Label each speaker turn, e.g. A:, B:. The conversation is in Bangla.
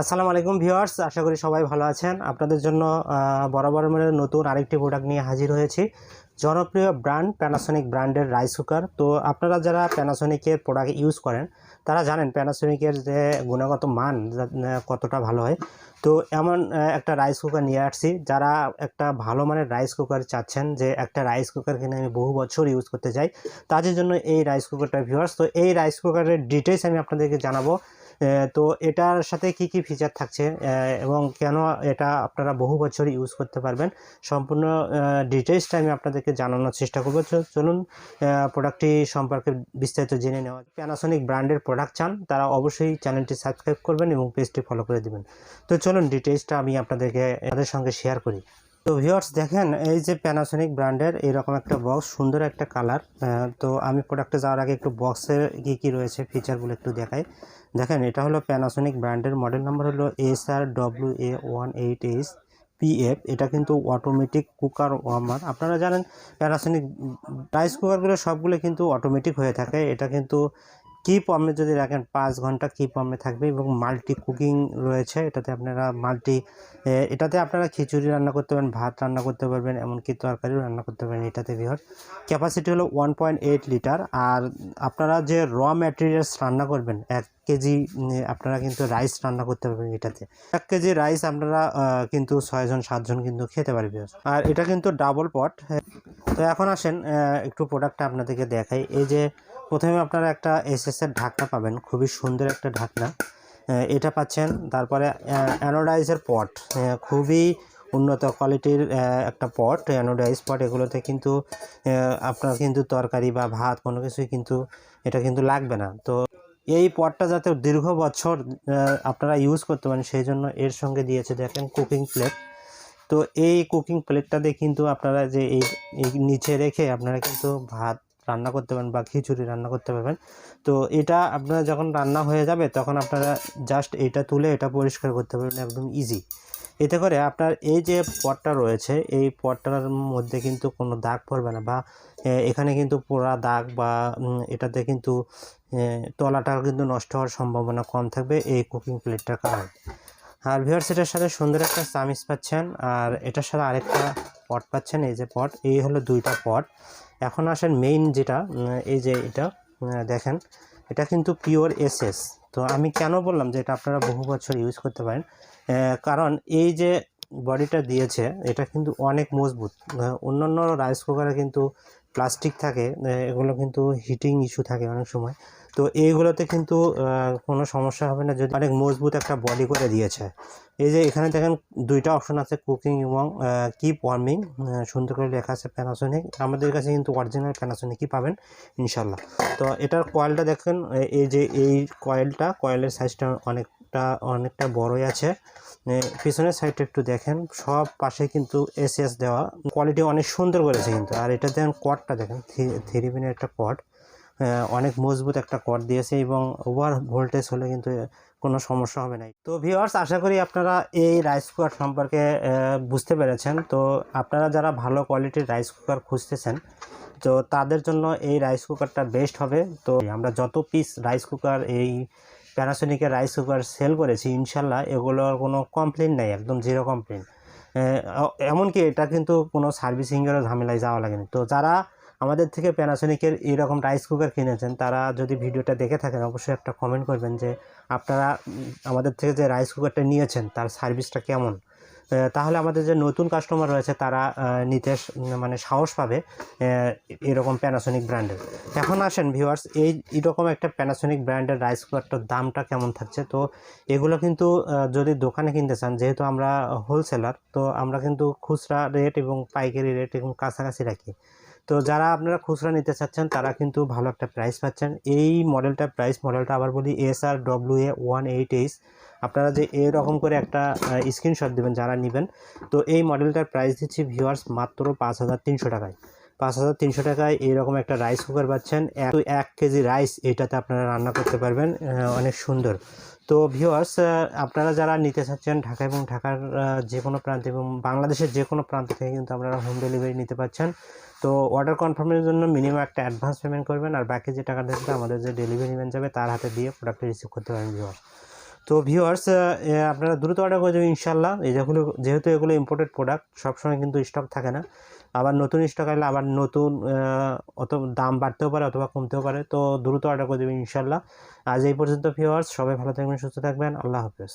A: আসসালামু আলাইকুম ভিউয়ার্স, আশা করি সবাই ভালো আছেন। আপনাদের জন্য বরাবর মনে নতুন আরেকটি প্রোডাক্ট নিয়ে হাজির হয়েছি। জনপ্রিয় ব্র্যান্ড প্যানাসোনিক ব্র্যান্ডের রাইস কুকার তো আপনারা যারা প্যানাসোনিকের প্রোডাক্ট ইউজ করেন, তারা জানেন প্যানাসোনিকের যে গুণগত মান কতটা ভালো হয়। তো এমন একটা রাইস কুকার নিয়ে আসছি। যারা একটা ভালো মানের রাইস কুকার চাচ্ছেন, যে একটা রাইস কুকার কিনে আমি বহু বছর ইউজ করতে চাই, তাদের জন্য এই রাইস কুকারটা ভিউয়ার্স। তো এই রাইস কুকারের ডিটেলস আমি আপনাদেরকে জানাব। তো এটার সাথে কি কি ফিচার থাকছে? এবং কেন এটা আপনারা বহু বছর ইউজ করতে পারবেন? সম্পূর্ণ ডিটেলসটা আমি আপনাদেরকে জানানোর চেষ্টা করব। চলুন প্রোডাক্টটি সম্পর্কে বিস্তারিত জেনে নেওয়া প্যানাসনিক ব্র্যান্ডের প্রোডাক্ট চান, তারা অবশ্যই চ্যানেলটি সাবস্ক্রাইব করবেন এবং পেজটি ফলো করে দিবেন। তো চলুন ডিটেলসটা আমি আপনাদেরকে তাদের সঙ্গে শেয়ার করি। তো ভিউয়ার্স দেখেন এই যে প্যানাসোনিক ব্র্যান্ডের এরকম একটা বক্স সুন্দর একটা কালার তো আমি প্রোডাক্টে যাওয়ার আগে একটু বক্সের কী কী রয়েছে ফিচারগুলো একটু দেখাই। দেখেন, এটা হলো প্যানাসোনিক ব্র্যান্ডের মডেল নাম্বার হলো S R W A one eight H PF এটা কিন্তু অটোমেটিক কুকার ওয়ার্মার আপনারা জানেন প্যানাসোনিক রাইস কুকারগুলো সবগুলো কিন্তু অটোমেটিক হয়ে থাকে। এটা কিন্তু কি পমে যদি রাখেন পাঁচ ঘণ্টা কী পমে থাকবে এবং মাল্টি কুকিং রয়েছে, এটাতে আপনারা মাল্টি এটাতে আপনারা খিচুড়ি রান্না করতে পারবেন ভাত রান্না করতে পারবেন, এমনকি তরকারিও রান্না করতে পারবেন এটাতে বিহর ক্যাপাসিটি হলো ওয়ান পয়েন্ট এইট লিটার আর আপনারা যে র ম্যাটেরিয়ালস রান্না করবেন, এক কেজি আপনারা কিন্তু রাইস রান্না করতে পারবেন এটাতে। এক কেজি রাইস আপনারা কিন্তু ছয়জন সাতজন কিন্তু খেতে পারবে। আর এটা কিন্তু ডাবল পট তো এখন আসেন একটু প্রোডাক্টটা আপনাদেরকে দেখাই। এই যে প্রথমে আপনারা একটা এসএস এর ঢাকনা পাবেন, খুবই সুন্দর একটা ঢাকনা। এটা পাচ্ছেন, তারপরে অ্যানোডাইজের পট খুবই উন্নত কোয়ালিটির একটা পট অ্যানোডাইজ পট এগুলোতে কিন্তু আপনার কিন্তু তরকারি বা ভাত কোনো কিছুই কিন্তু, এটা কিন্তু লাগবে না। তো এই পটটা যাতে দীর্ঘ বছর আপনারা ইউজ করতে পারেন, সেই জন্য এর সঙ্গে দিয়েছে দেখেন কুকিং প্লেট তো এই কুকিং প্লেটটা দিয়ে কিন্তু আপনারা যে এই নিচে রেখে আপনারা কিন্তু ভাত রান্না করতে পারেন বা খিচুড়ি রান্না করতে পারবেন। তো এটা আপনারা যখন রান্না হয়ে যাবে, তখন আপনারা জাস্ট এটা তুলে এটা পরিষ্কার করতে পারবেন, একদম ইজি এতে করে আপনার এই যে পটটা রয়েছে, এই পটটার মধ্যে কিন্তু কোনো দাগ পড়বে না বা এখানে কিন্তু পোড়া দাগ বা এটাতে কিন্তু তলাটা কিন্তু নষ্ট হওয়ার সম্ভাবনা কম থাকবে এই কুকিং প্লেটটার কারণে। আর ভিউয়ার্স এটার সাথে সুন্দর একটা চামিচ পাচ্ছেন, আর এটার সাথে আরেকটা পট পাচ্ছেন, এই যে পট এই হলো দুইটা পট এখন আসেন মেইন যেটা এই যে এটা দেখেন, এটা কিন্তু পিওর এসএস তো আমি কেন বললাম যে এটা আপনারা বহু বছর ইউজ করতে পারেন? কারণ এই যে বডিটা দিয়েছে, এটা কিন্তু অনেক মজবুত। অন্যান্য রাইস কুকারে কিন্তু প্লাস্টিক থাকে এগুলো কিন্তু হিটিং ইস্যু থাকে অনেক সময়। তো এইগুলোতে কিন্তু কোনো সমস্যা হবে না। যদি অনেক মজবুত একটা বডি করে দিয়েছে। এই যে এখানে দেখেন দুইটা অপশন আছে কুকিং এবং কিপ ওয়ার্মিং সুন্দর করে লেখা আছে প্যানাসোনিক আমাদের কাছে কিন্তু অরিজিনাল প্যানাসোনিকই পাবেন ইনশাল্লাহ তো এটার কয়েলটা দেখেন এই যে এই কয়েলটা কয়েলের সাইজটা অনেকটা অনেকটা বড়ই আছে। পিছনের সাইডটা একটু দেখেন, সব পাশে কিন্তু এস এস দেওয়া। কোয়ালিটি অনেক সুন্দর করেছে কিন্তু। আর এটা দেখেন কটটা দেখেন থ্রি পিনের একটা কট অনেক মজবুত একটা কর দিয়েছে এবং ওভার ভোল্টেজ হলে কিন্তু কোনো সমস্যা হবে না তো ভিওয়ার্স আশা করি আপনারা এই রাইস কুকার সম্পর্কে বুঝতে পেরেছেন। তো আপনারা যারা ভালো কোয়ালিটির রাইস কুকার খুঁজতেছেন, তো তাদের জন্য এই রাইস কুকারটা বেস্ট হবে। তো আমরা যত পিস রাইস কুকার এই প্যানাসোনিকের রাইস কুকার সেল করেছি, ইনশাল্লাহ এগুলোর কোনো কমপ্লেন নেই, একদম জিরো কমপ্লেন এমনকি এটা কিন্তু কোনো সার্ভিসিংয়েরও ঝামেলায় যাওয়া লাগেনি। তো যারা আমাদের থেকে প্যানাসোনিকের এরকম রাইস কুকার কিনেছেন, তারা যদি ভিডিওটা দেখে থাকেন, অবশ্যই একটা কমেন্ট করবেন যে, আপনারা আমাদের থেকে যে রাইস কুকারটা নিয়েছেন, তার সার্ভিসটা কেমন? তাহলে আমাদের যে নতুন কাস্টমার রয়েছে, তারা নিতে মানে সাহস পাবে এরকম প্যানাসোনিক ব্র্যান্ডের এখন আসেন ভিউয়ার্স এই এরকম একটা প্যানাসোনিক ব্র্যান্ডের রাইস কুকারটার দামটা কেমন থাকছে? তো এগুলো কিন্তু যদি দোকানে কিনতে চান, যেহেতু আমরা হোলসেলার তো আমরা কিন্তু খুচরা রেট এবং পাইকারি রেট এবং কাছাকাছি রাখি। তো যারা আপনারা খুচরা নিতে চাচ্ছেন, তারা কিন্তু ভালো একটা প্রাইস পাচ্ছেন। এই মডেলটা প্রাইস মডেলটা আবার বলি S R W A one eight H আপনারা যে এরকম করে একটা স্ক্রিনশট দেবেন যারা নেবেন, তো এই মডেলটার প্রাইস দিচ্ছি ভিউয়ার্স মাত্র পাঁচ হাজার তিনশো টাকায়। পাঁচ হাজার তিনশো টাকায় এরকম একটা রাইস কুকার পাচ্ছেন। এক এক কেজি রাইস এটাতে আপনারা রান্না করতে পারবেন অনেক সুন্দর। তো ভিউয়ার্স আপনারা যারা নিতে চাচ্ছেন ঢাকা এবং ঢাকার যে কোনো প্রান্ত এবং বাংলাদেশের যে কোনো প্রান্ত থেকে কিন্তু আপনারা হোম ডেলিভারি নিতে পারছেন তো অর্ডার কনফার্মের জন্য মিনিমাম একটা অ্যাডভান্স পেমেন্ট করবেন আর বাকি যে টাকা থাকবে আমাদের যে ডেলিভারি ম্যান যাবে তার হাতে দিয়ে প্রোডাক্টটি রিসিভ করতে পারেন ভিউয়ার্স তো ভিউয়ার্স আপনারা দ্রুত অর্ডার করে দেবেন ইনশাল্লাহ এই যেগুলো, যেহেতু এগুলো ইম্পোর্টেড প্রোডাক্ট সবসময় কিন্তু স্টক থাকে না। আবার নতুন স্টক আসলে আবার নতুন অত দাম বাড়তেও পারে অথবা কমতেও পারে। তো দ্রুত অর্ডার করে দেবেন ইনশাল্লাহ আজ এই পর্যন্ত ভিউয়ার্স সবাই ভালো থাকবেন, সুস্থ থাকবেন। আল্লাহ হাফেজ।